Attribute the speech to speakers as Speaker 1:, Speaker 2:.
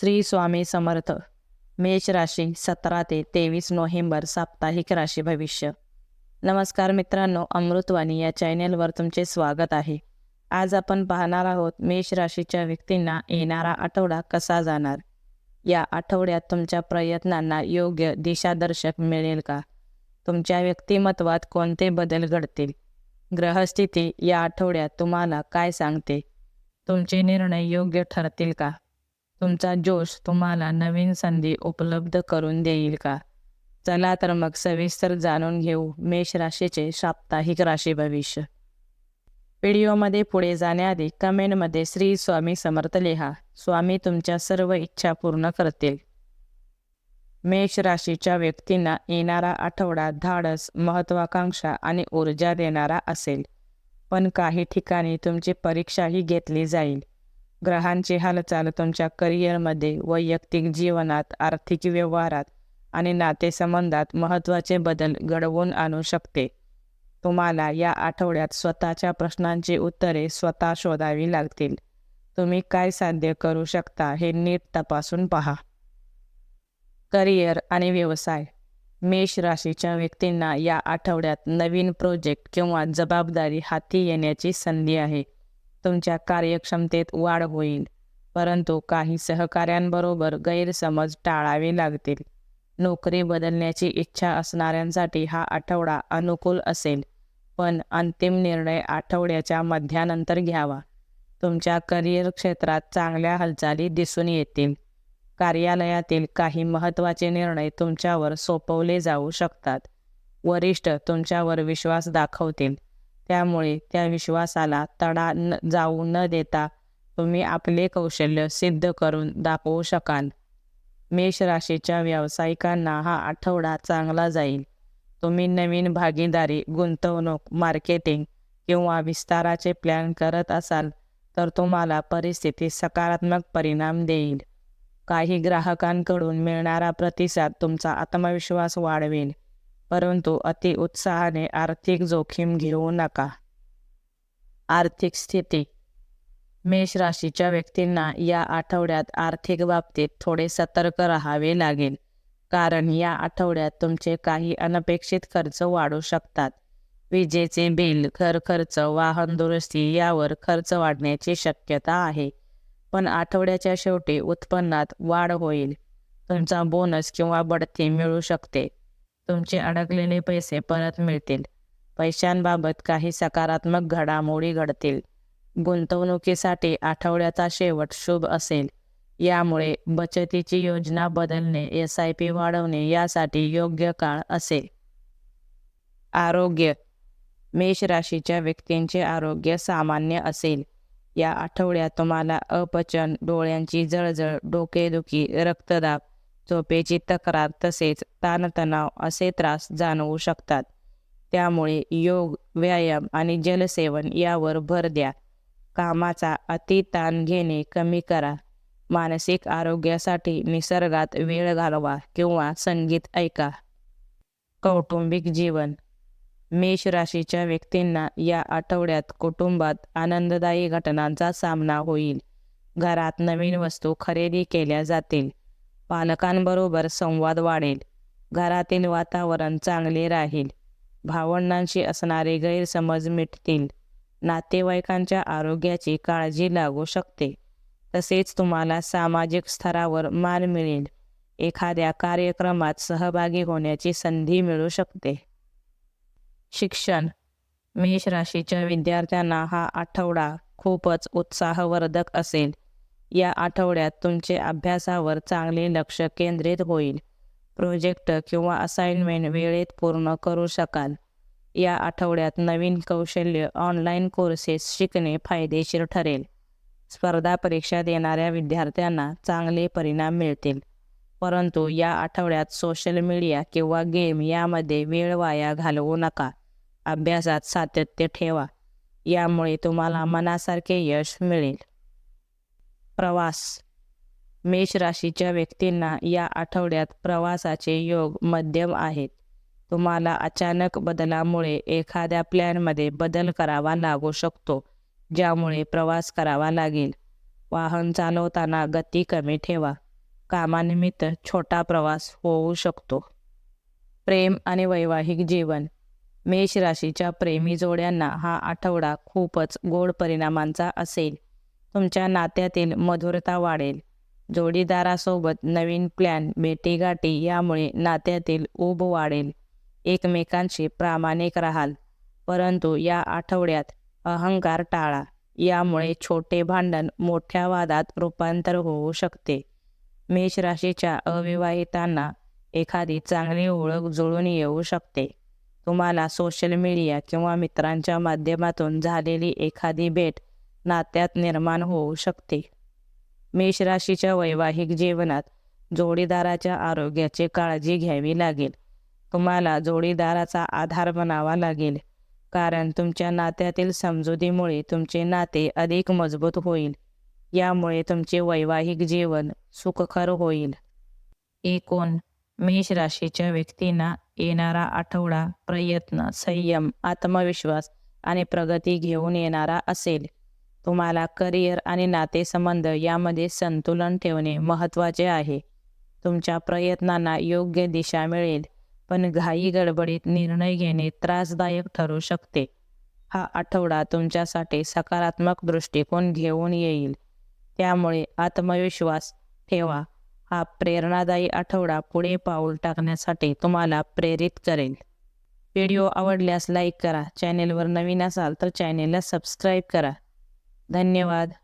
Speaker 1: श्री स्वामी समर्थ. मेष राशी सतरा ते तेवीस नोव्हेंबर साप्ताहिक राशी भविष्य. नमस्कार मित्रांनो अमृतवाणी या चॅनेलवर तुमचे स्वागत आहे. आज आपण पाहणार आहोत मेष राशीच्या व्यक्तींना येणारा आठवडा कसा जाणार? या आठवड्यात तुमच्या प्रयत्नांना योग्य दिशादर्शक मिळेल का? तुमच्या व्यक्तिमत्वात कोणते बदल घडतील? ग्रहस्थिती या आठवड्यात तुम्हाला काय सांगते? तुमचे निर्णय योग्य ठरतील का? तुमचा जोश तुम्हाला नवीन संधी उपलब्ध करून देईल का? चला तर मग सविस्तर जाणून घेऊ मेष राशीचे साप्ताहिक राशी भविष्य. व्हिडिओमध्ये पुढे जाण्याआधी कमेंटमध्ये श्री स्वामी समर्थ लिहा. स्वामी तुमच्या सर्व इच्छा पूर्ण करतील. मेष राशीच्या व्यक्तींना येणारा आठवडा धाडस महत्वाकांक्षा आणि ऊर्जा देणारा असेल. पण काही ठिकाणी तुमची परीक्षाही घेतली जाईल. ग्रहांची हालचाल तुमच्या करिअरमध्ये वैयक्तिक जीवनात आर्थिक व्यवहारात आणि नातेसंबंधात महत्त्वाचे बदल घडवून आणू शकते. तुम्हाला या आठवड्यात स्वतःच्या प्रश्नांची उत्तरे स्वतः शोधावी लागतील. तुम्ही काय साध्य करू शकता हे नीट तपासून पहा. करिअर आणि व्यवसाय. मेष राशीच्या व्यक्तींना या आठवड्यात नवीन प्रोजेक्ट किंवा जबाबदारी हाती येण्याची संधी आहे. तुमच्या कार्यक्षमतेत वाढ होईल. परंतु काही सहकाऱ्यांबरोबर गैरसमज टाळावे लागतील. नोकरी बदलण्याची इच्छा असणाऱ्यांसाठी हा आठवडा अनुकूल असेल पण अंतिम निर्णय आठवड्याच्या मध्यानंतर घ्यावा. तुमच्या करिअर क्षेत्रात चांगल्या हालचाली दिसून येतील. कार्यालयातील काही महत्त्वाचे निर्णय तुमच्यावर सोपवले जाऊ शकतात. वरिष्ठ तुमच्यावर विश्वास दाखवतील. त्यामुळे त्या विश्वासाला तडा न जाऊ न देता तुम्ही आपले कौशल्य सिद्ध करून दाखवू शकाल. मेष राशीच्या व्यावसायिकांना हा आठवडा चांगला जाईल. तुम्ही नवीन भागीदारी गुंतवणूक मार्केटिंग किंवा विस्ताराचे प्लॅन करत असाल तर तुम्हाला परिस्थिती सकारात्मक परिणाम देईल. काही ग्राहकांकडून मिळणारा प्रतिसाद तुमचा आत्मविश्वास वाढवेल. परंतु अति उत्साहाने आर्थिक जोखीम घेऊ नका. आर्थिक स्थिती. मेष राशीच्या व्यक्तींना या आठवड्यात आर्थिक बाबतीत थोडे सतर्क राहावे लागेल कारण या आठवड्यात तुमचे काही अनपेक्षित खर्च वाढू शकतात. विजेचे बिल घर खर्च वाहन दुरुस्ती यावर खर्च वाढण्याची शक्यता आहे पण आठवड्याच्या शेवटी उत्पन्नात वाढ होईल. तुमचा बोनस किंवा बढती मिळू शकते. तुमचे अडकलेले पैसे परत मिळतील. पैशांबाबत काही सकारात्मक घडामोडी घडतील. गुंतवणुकीसाठी आठवड्याचा शेवट शुभ असेल. यामुळे बचतीची योजना बदलणे एस आय पी वाढवणे यासाठी योग्य काळ असेल. आरोग्य. मेष राशीच्या व्यक्तींचे आरोग्य सामान्य असेल. या आठवड्यात तुम्हाला अपचन डोळ्यांची जळजळ डोकेदुखी रक्तदाब झोपेची तक्रार तसेच ताणतणाव असे त्रास जाणवू शकतात. त्यामुळे योग व्यायाम आणि जलसेवन यावर भर द्या. कामाचा अति ताण घेणे कमी करा. मानसिक आरोग्यासाठी निसर्गात वेळ घालवा किंवा संगीत ऐका. कौटुंबिक जीवन. मेष राशीच्या व्यक्तींना या आठवड्यात कुटुंबात आनंददायी घटनांचा सामना होईल. घरात नवीन वस्तू खरेदी केल्या जातील. पालकांबरोबर संवाद वाढेल. घरातील वातावरण चांगले राहील. भावंडांशी असणारे गैरसमज मिटतील. नातेवाईकांच्या आरोग्याची काळजी लागू शकते. तसेच तुम्हाला सामाजिक स्तरावर मान मिळेल. एखाद्या कार्यक्रमात सहभागी होण्याची संधी मिळू शकते. शिक्षण. मेष राशीच्या विद्यार्थ्यांना हा आठवडा खूपच उत्साहवर्धक असेल. या आठवड्यात तुमचे अभ्यासावर चांगले लक्ष केंद्रित होईल. प्रोजेक्ट किंवा असाइनमेंट वेळेत पूर्ण करू शकाल. या आठवड्यात नवीन कौशल्य ऑनलाईन कोर्सेस शिकणे फायदेशीर ठरेल. स्पर्धा परीक्षा देणाऱ्या विद्यार्थ्यांना चांगले परिणाम मिळतील. परंतु या आठवड्यात सोशल मीडिया किंवा गेम यामध्ये वेळ वाया घालवू नका. अभ्यासात सातत्य ठेवा. यामुळे तुम्हाला मनासारखे यश मिळेल. प्रवास. मेष राशीच्या व्यक्तींना या आठवड्यात प्रवासाचे योग मध्यम आहेत. तुम्हाला अचानक बदलामुळे एखाद्या प्लॅनमध्ये बदल करावा लागू शकतो ज्यामुळे प्रवास करावा लागेल. वाहन चालवताना गती कमी ठेवा. कामानिमित्त छोटा प्रवास होऊ शकतो. प्रेम आणि वैवाहिक जीवन. मेष राशीच्या प्रेमी जोड्यांना हा आठवडा खूपच गोड परिणामांचा असेल. तुमच्या नात्यातील मधुरता वाढेल. जोडीदारासोबत नवीन प्लॅन भेटीगाठी यामुळे नात्यातील ऊब वाढेल. एकमेकांशी प्रामाणिक राहाल. परंतु या आठवड्यात अहंकार टाळा. यामुळे छोटे भांडण मोठ्या वादात रूपांतर होऊ शकते. मेष राशीच्या अविवाहितांना एखादी चांगली ओळख जुळून येऊ शकते. तुम्हाला सोशल मीडिया किंवा मित्रांच्या माध्यमातून झालेली एखादी भेट नात्यात निर्माण होऊ शकते. मेष राशीच्या वैवाहिक जीवनात जोडीदाराच्या आरोग्याची काळजी घ्यावी लागेल. तुम्हाला जोडीदाराचा आधार बनावा लागेल. कारण तुमच्या नात्यातील समजुतीमुळे तुमचे नाते अधिक मजबूत होईल. यामुळे तुमचे वैवाहिक जीवन सुखकर होईल. एकूण मेष राशीच्या व्यक्तींना येणारा आठवडा प्रयत्न संयम आत्मविश्वास आणि प्रगती घेऊन येणारा असेल. तुम्हाला करिअर आणि नातेसंबंध यामध्ये संतुलन ठेवणे महत्त्वाचे आहे. तुमच्या प्रयत्नांना योग्य दिशा मिळेल पण घाई गडबडीत निर्णय घेणे त्रासदायक ठरू शकते. हा आठवडा तुमच्यासाठी सकारात्मक दृष्टिकोन घेऊन येईल. त्यामुळे आत्मविश्वास ठेवा. हा प्रेरणादायी आठवडा पुढे पाऊल टाकण्यासाठी तुम्हाला प्रेरित करेल. व्हिडिओ आवडल्यास लाईक करा. चॅनेलवर नवीन असाल तर चॅनेलला सबस्क्राईब करा. धन्यवाद.